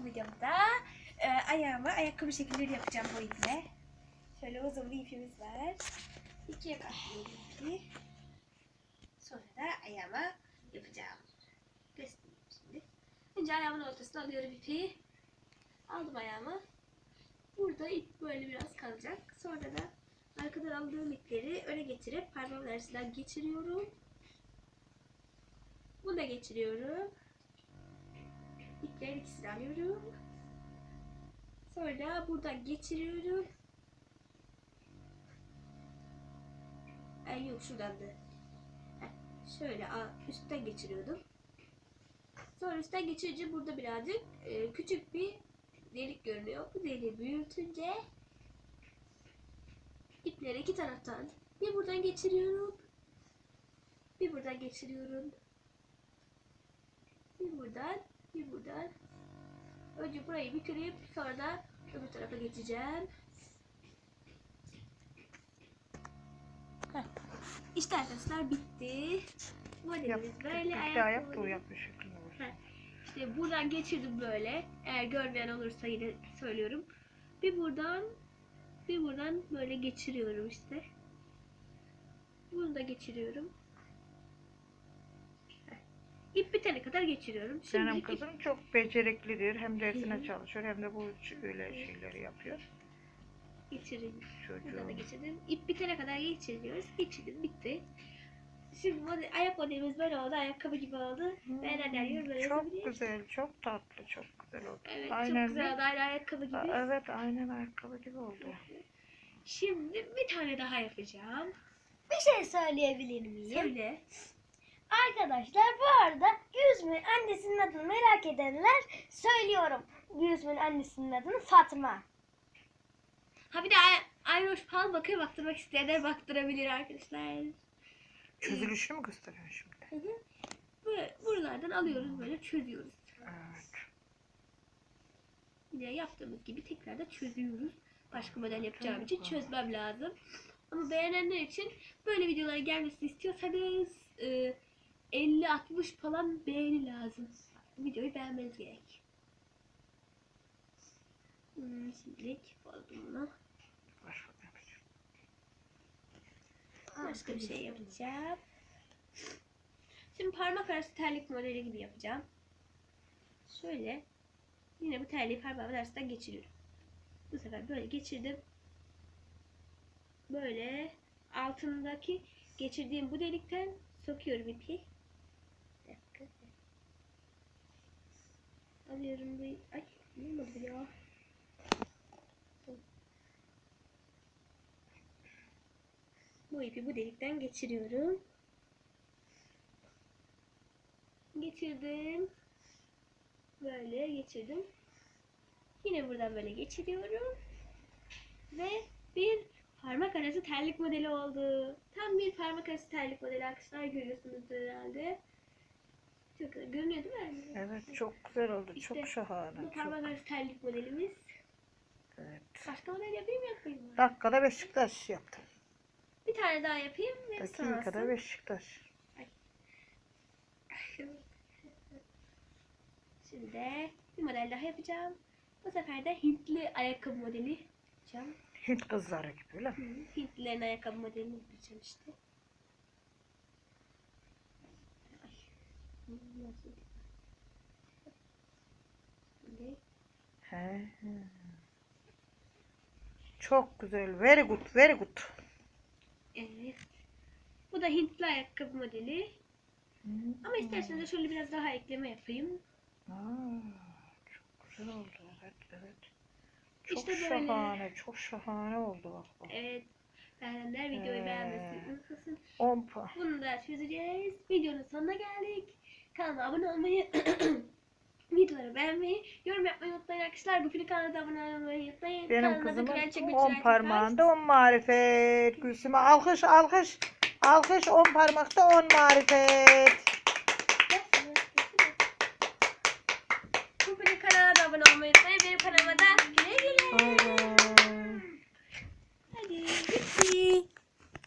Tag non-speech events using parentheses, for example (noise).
bu videomda e, ayağıma ayakkabı şekilleri yapacağım bu iple. Şöyle uzun bir ipimiz var. İkiye ipi. Sonra da ayağıma yapacağım. Göstereyim şimdi. Önce ayağımın ortasına alıyorum ipi. Aldım ayağımı. Burada ip böyle biraz kalacak. Sonra da arkadan aldığım ipleri öne getirip parmağımın arasından geçiriyorum. Bunu da geçiriyorum. İplerin ikisini alıyorum. Sonra buradan geçiriyorum. Ay yok şuradan da. Şöyle üstten geçiriyordum. Sonra üstten geçirince burada birazcık e, küçük bir delik görünüyor. Bu deliği büyütünce ipleri iki taraftan bir buradan geçiriyorum. Bir buradan geçiriyorum. Bir buradan, bir buradan. Önce burayı bitirip sonra da öbür tarafa geçeceğim. Heh. İşte arkadaşlar bitti. Modelimiz böyle yap da o ayakkabı. yap bir şekilde olur. Heh. İşte buradan geçirdim böyle. Eğer görmeyen olursa yine söylüyorum. Bir buradan bir buradan böyle geçiriyorum işte. Bunu da geçiriyorum. İp bitene kadar geçiriyorum. Şimdi Benim kızım çok beceriklidir. Hem dersine çalışıyor hem de bu öyle şeyleri yapıyor. geçireyim. Da Çocuğum. geçirdim. İp bitene kadar geçiriyoruz. Geçirdim bitti. Şimdi model, ayak modelimiz böyle oldu. Ayakkabı gibi oldu. Beğenenler yorumlara Çok yazabilir. güzel, çok tatlı, çok güzel oldu. Evet aynen çok güzel oldu. Aynı ayakkabı gibi. Aa, Evet, aynen ayakkabı gibi oldu. Şimdi bir tane daha yapacağım. Bir şey söyleyebilir miyim? Söyle. Arkadaşlar bu arada Gülsüm'ün annesinin adını merak edenler söylüyorum. Gülsüm'ün annesinin adını Fatma. Ha bir de Ay- Ayroş Pal bakıyor baktırmak isteyenler baktırabilir arkadaşlar. Çözülüşünü mü gösteriyorsun şimdi? Hı hı. Böyle buralardan alıyoruz böyle çözüyoruz. Evet. Yine yaptığımız gibi tekrar da çözüyoruz. Başka model yapacağım için çözmem lazım. Ama beğenenler için böyle videolara gelmesini istiyorsanız e, 50-60 falan beğeni lazım. Videoyu beğenmeniz gerek. Hmm, şimdilik. Baş bakayım. Başka bir şey yapacağım. Şimdi parmak arası terlik modeli gibi yapacağım. Şöyle yine bu terliği parmağımın arasından geçiriyorum. Bu sefer böyle geçirdim. Böyle altındaki geçirdiğim bu delikten sokuyorum ipi. Bir dakika. Alıyorum bu. Ay olmadı bu ya. Bu ipi bu delikten geçiriyorum. Geçirdim. Böyle geçirdim. Yine buradan böyle geçiriyorum. Ve bir parmak arası terlik modeli oldu. Tam bir parmak arası terlik modeli arkadaşlar görüyorsunuz herhalde. Çok güzel. Görünüyor değil mi? Evet, çok güzel oldu. İşte çok şahane. Bu parmak arası terlik modelimiz. evet. Başka model yapayım yapayım mı? Dakikada Beşiktaş yaptım. Bir tane daha yapayım ve Dakikada sonrası. Beşiktaş. Şimdi bir model daha yapacağım. Bu sefer de Hintli ayakkabı modeli yapacağım. Hint kızları gibi öyle mi? Hintlilerin ayakkabı modelini yapacağım işte. Ay, nasıl? Şimdi He. Çok güzel. Very good, very good. Evet. Bu da Hintli ayakkabı modeli. Ama isterseniz de şöyle biraz daha ekleme yapayım. Aa, çok güzel oldu. Evet, evet. Çok İşte böyle. şahane, çok şahane oldu bak bak. Evet. Beğenenler videoyu Ee. beğenmesini unutmasın. 10 puan. Bunu da çözeceğiz. Videonun sonuna geldik. Kanalıma abone olmayı, (clears throat) videoları beğenmeyi, yorum yapmayı unutmayın arkadaşlar. Bu kanalda abone olmayı unutmayın. Benim Kanalıma da Gülen kızımın Çekmece 10 Like parmağında 10 marifet. Gülsüm'e alkış, alkış. Alkış 10 parmakta 10 marifet.